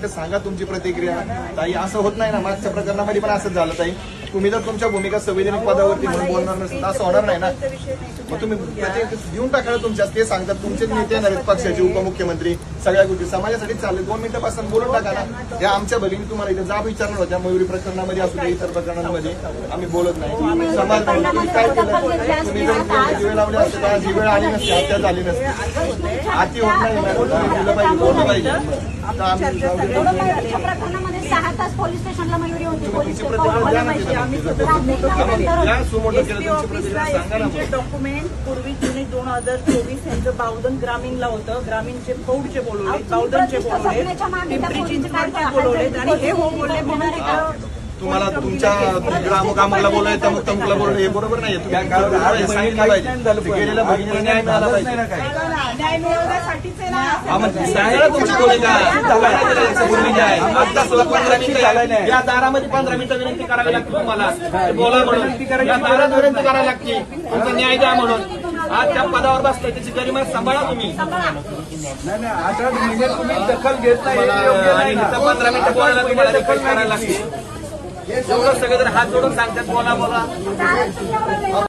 मिनिटं सांगा तुमची प्रतिक्रिया. ताई असं होत नाही ना मागच्या प्रकरणामध्ये पण असंच झालं ताई. तुम्ही जर तुमच्या भूमिका संविधानिक पदावरती म्हणून बोलणार नसेल असं होणार नाही ना? मग तुम्ही प्रत्येक देऊन टाका ना तुमच्या ते सांगतात. तुमचे नेते येणार आहेत पक्षाचे उपमुख्यमंत्री सगळ्या गोष्टी. समाजासाठी चालले. दोन मिनिटापासून बोलून टाका ना. या आमच्या भगिनी तुम्हाला इथे जाब विचारणार होत्या. मयुरी प्रकरणामध्ये असू दे इतर प्रकरणांमध्ये. आम्ही बोलत नाही. समाज नाही. तुम्ही काय केलं? तुम्ही जर दिवे लावले असते तर जी वेळ आली नसते. हत्या झाली नसते. आती होत नाही दिलं पाहिजे बोललं पाहिजे. तास पोलीस स्टेशनला मयुरी होती पोलीस ऑफिसला डॉक्युमेंट पूर्वी जुने दोन हजार चोवीस यांचं बावधन ग्रामीणला होतं. ग्रामीणचे पौडचे बोलवले बावधनचे बोलवले बोलवलेत आणि हे हो बोलले म्हणून तुम्हाला तुमच्या ग्रामकामाला बोलायचं तमुक तमुकला बोलणं हे बरोबर नाही तुम्ही सांगितलं पाहिजे. गेलेल्या भगिनीला न्याय मिळाला पाहिजे. न्याय मिळवण्यासाठीच आहे. ना. या दारामध्ये पंधरा मिनिटं विनंती करावी लागते तुम्हाला. ते बोला म्हणून. या दारात विनंती करावी लागते. तुमचा न्याय द्या म्हणून. आज त्या पदावर बसलाय त्याची गरिमा सांभाळा तुम्ही. आता म्हणजे तुम्ही दखल घेत नाही हे योग्य आणि नाही ना. इथं पंधरा मिनिटं बोलायला तुम्हाला रिक्वेस्ट करायला लागते एवढं सगळे जर हात जोडून सांगतात बोला बोला.